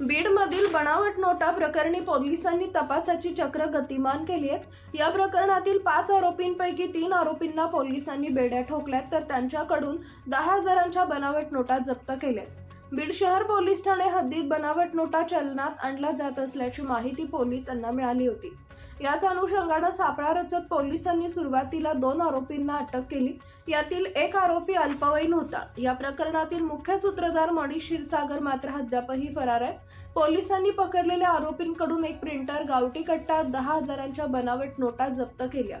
बीडमधील बनावट नोटा प्रकरणी पोलिसांनी तपासाची चक्र गतिमान केली आहेत. या प्रकरणातील पाच आरोपींपैकी तीन आरोपींना पोलिसांनी बेड्या ठोकल्यात तर त्यांच्याकडून दहा हजारांच्या बनावट नोटा जप्त केल्यात. बीड शहर पोलीस ठाणे हद्दीत बनावट नोटा चलनात आणल्या जात असल्याची माहिती पोलिसांना मिळाली होती. याच अनुषंगानं सापळा रचत पोलिसांनी सुरुवातीला दोन आरोपींना अटक केली. यातील एक आरोपी अल्पवयीन होता. या प्रकरणातील मुख्य सूत्रधार मणी क्षीरसागर मात्र अद्यापही फरार आहे. पोलिसांनी पकडलेल्या आरोपींकडून एक प्रिंटर गावठी कट्टा दहा हजारांच्या बनावट नोटा जप्त केल्या.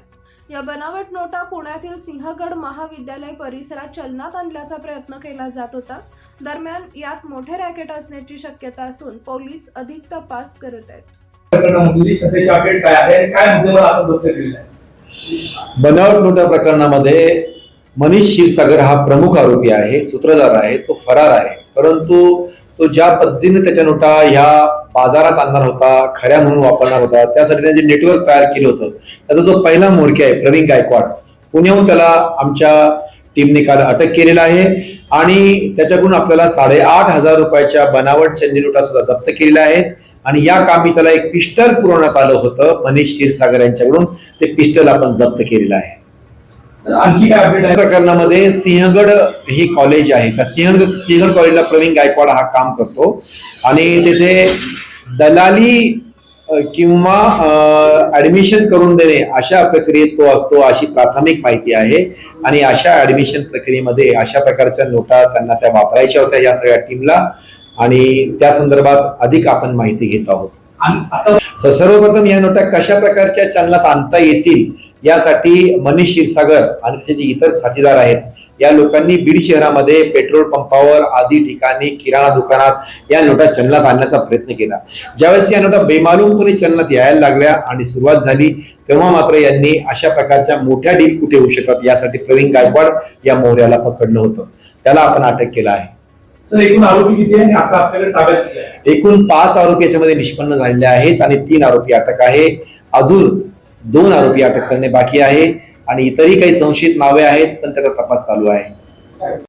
या बनावट नोटा पुण्यातील सिंहगड महाविद्यालय परिसरात चलनात आणल्याचा प्रयत्न केला जात होता. दरम्यान यात मोठे रॅकेट असण्याची शक्यता असून पोलीस अधिक तपास करत आहेत. बनावट नोटा प्रकरणामध्ये मनीष क्षीरसागर हा प्रमुख आरोपी आहे सूत्रधार आहे तो फरार आहे. परंतु तो ज्या पद्धतीने त्याच्या नोटा ह्या बाजारात आणणार होता खऱ्या म्हणून वापरणार होता त्यासाठी त्याने जे नेटवर्क तयार केलं होतं त्याचा जो पहिला मोर्के आहे प्रवीण गायकवाड पुण्याहून त्याला आमच्या टीमने काल अटक केलेला आहे. आणि त्याच्याकडून आपल्याला साडेआठ हजार रुपयाच्या बनावट चलनी नोटा सुद्धा जप्त केलेल्या आहेत. आणि या कामी त्याला एक पिस्टल पुरवण्यात आलं होतं मनीष क्षीरसागर यांच्याकडून. ते पिस्टल आपण जप्त केलेलं आहे. प्रकरणामध्ये सिंहगड हे कॉलेज आहे. का सिंहगड सिंहगड कॉलेजला प्रवीण गायकवाड हा काम करतो. आणि तिथे दलाली किंवा ऍडमिशन करून देणे अशा प्रक्रियेत तो असतो अशी प्राथमिक माहिती आहे. आणि अशा ऍडमिशन प्रक्रियेमध्ये अशा प्रकारच्या नोटा त्यांना त्या वापरायच्या होत्या या सगळ्या टीमला आणि त्या संदर्भात अधिक आपण माहिती घेत आहोत. सर्वप्रथम या नोटा कशा प्रकारच्या चलनात आणता येतील यासाठी मनीष क्षीरसागर आणि त्याचे जे इतर साथीदार आहेत या लोकांनी बीड शहरामध्ये पेट्रोल पंपावर आदी ठिकाणी किराणा दुकानात या नोटा चलनात आणण्याचा प्रयत्न केला. ज्यावेळेस या नोटा बेमालूमपणे चलनात यायला लागल्या आणि सुरुवात झाली तेव्हा मात्र यांनी अशा प्रकारच्या मोठ्या डील कुठे होऊ शकत यासाठी प्रवीण गायकवाड या मोहऱ्याला पकडलं होतं. त्याला आपण अटक केला आहे. एकूण आरोपी किती आहे आणि आता आपल्याकडे ताब्यात किती आहे? एकूण पाच आरोपी याच्यामध्ये निष्पन्न झालेले आहेत आणि तीन आरोपी अटक आहे. अजून दोन आरोपी अटक करणे बाकी आहे आणि इतरही काही संशयित नावे आहेत पण त्याचा तपास चालू आहे.